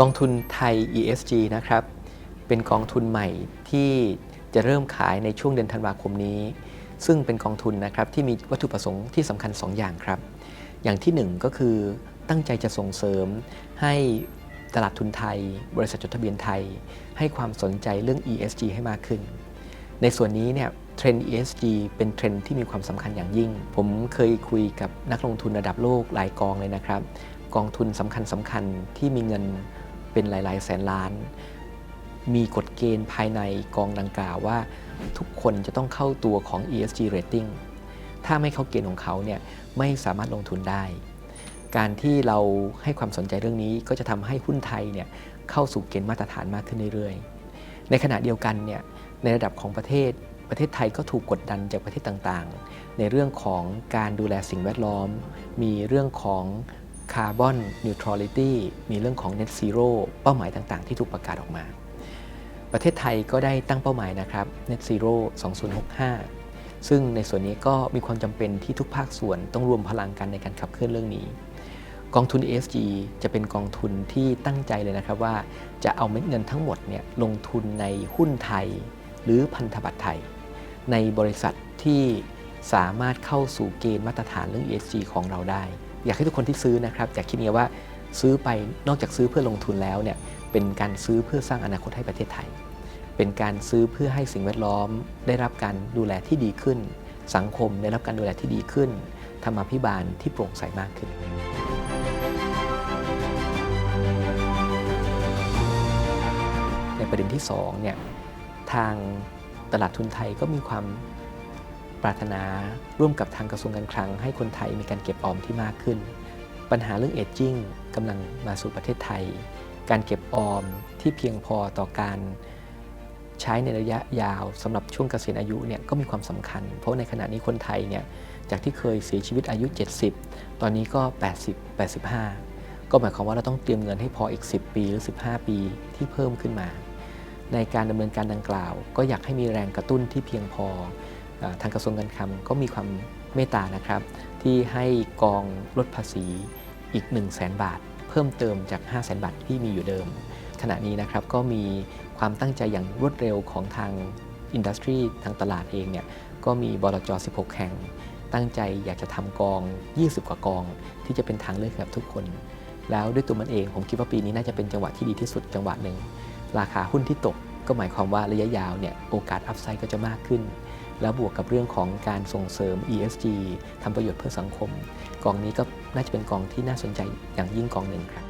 กองทุนไทย ESG นะครับ เป็นกองทุนใหม่ที่จะเริ่มขายในช่วงเดือนธันวาคมนี้ ซึ่งเป็นกองทุนนะครับที่มีวัตถุประสงค์ที่สำคัญ 2 อย่างครับ อย่างที่ 1 ก็คือตั้งใจจะส่งเสริมให้ตลาดทุนไทย บริษัทจดทะเบียนไทย ให้ความสนใจเรื่อง ESG ให้มากขึ้น ในส่วนนี้เนี่ยเทรนด์ ESG เป็นเทรนด์ที่มีความสำคัญอย่างยิ่ง ผมเคยคุยกับนักลงทุนระดับโลกหลายกองเลยนะครับ กองทุนสำคัญสำคัญๆที่มีเงิน เป็นหลาย ๆ แสนล้าน มีกฎเกณฑ์ภายในกองดังกล่าวว่า ทุกคนจะต้องเข้าตัวของ ESG rating ถ้าไม่เข้าเกณฑ์ของเขาเนี่ยไม่สามารถลงทุนได้ การที่เราให้ความสนใจเรื่องนี้ก็จะทำให้หุ้นไทยเนี่ยเข้าสู่เกณฑ์มาตรฐานมากขึ้นเรื่อย ๆ ในขณะเดียวกันเนี่ยในระดับของประเทศประเทศไทยก็ถูกกดดันจากประเทศต่างๆ ในเรื่องของการดูแลสิ่งแวดล้อม มีเรื่องของ คาร์บอนนิวทรัลิตี้มีเรื่องของ Net Zero เป้าหมายต่างๆ ที่ถูกประกาศออกมา ประเทศไทยก็ได้ตั้งเป้าหมายนะครับ Net Zero 2065 ซึ่งในส่วนนี้ก็มีความจำเป็นที่ทุกภาคส่วนต้องรวมพลังกันในการขับเคลื่อนเรื่องนี้ กองทุน ESG จะเป็นกองทุนที่ตั้งใจเลยนะครับว่าจะเอาเม็ดเงินทั้งหมดเนี่ยลงทุนในหุ้นไทย หรือพันธบัตรไทย ในบริษัทที่สามารถเข้าสู่เกณฑ์มาตรฐานเรื่อง ESG ของเราได้ อยากให้ทุกคนที่ซื้อนะครับอยากคิดเงี้ยว่าซื้อไปนอกจากซื้อเพื่อลงทุนแล้วเนี่ยเป็นการซื้อเพื่อสร้างอนาคตให้ประเทศไทย เป็นการซื้อเพื่อให้สิ่งแวดล้อม ได้รับการดูแลที่ดีขึ้น สังคมได้รับการดูแลที่ดีขึ้นธรรมาภิบาลที่โปร่งใสมากขึ้นในประเด็นที่2เนี่ยทางตลาดทุนไทยก็มีความ ปรารถนาร่วมกับทางกระทรวงการคลัง ให้คนไทยมีการเก็บออมที่มากขึ้น ปัญหาเรื่องเอจจิ้งกำลังมาสู่ประเทศไทย การเก็บออมที่เพียงพอต่อการใช้ในระยะยาวสำหรับช่วงเกษียณอายุเนี่ยก็มีความสำคัญ เพราะในขณะนี้คนไทยเนี่ยจากที่เคยเสียชีวิตอายุ 70 ตอนนี้ก็ 80 85 ก็หมายความว่าเราต้องเตรียมเงินให้พออีก 10 ปีหรือ 15 ปีที่เพิ่มขึ้นมา ในการดำเนินการดังกล่าว ก็อยากให้มีแรงกระตุ้นที่เพียงพอ ทางกระทรวงการคลังก็มีความเมตตานะครับ ที่ให้กองลดภาษีอีก 1 0 0 0 0แบาท เพิ่มเติมจาก 5 0 0 0 0 0 บาทที่มีอยู่เดิม ขณะนี้นะครับก็มีความตั้งใจอย่างรวดเร็วของทางอินดัสทรีทางตลาดเองเนี่ยก็มีบลจ 16 แห่ง ตั้งใจอยากจะทำกอง 20 กว่ากอง ที่จะเป็นทางเลือกให้กับทุกคน แล้วด้วยตัวมันเองผมคิดว่าปีนี้น่าจะเป็นจังหวะที่ดีที่สุดจังหวะหนึ่งราคาหุ้นที่ตกก็หมายความว่าระยะยาวเนี่ยโอกาสอัพไซด์ก็จะมากขึ้น แล้วบวกกับเรื่องของการส่งเสริม ESG ทำประโยชน์เพื่อสังคม กองนี้ก็น่าจะเป็นกองที่น่าสนใจอย่างยิ่งกองหนึ่งครับ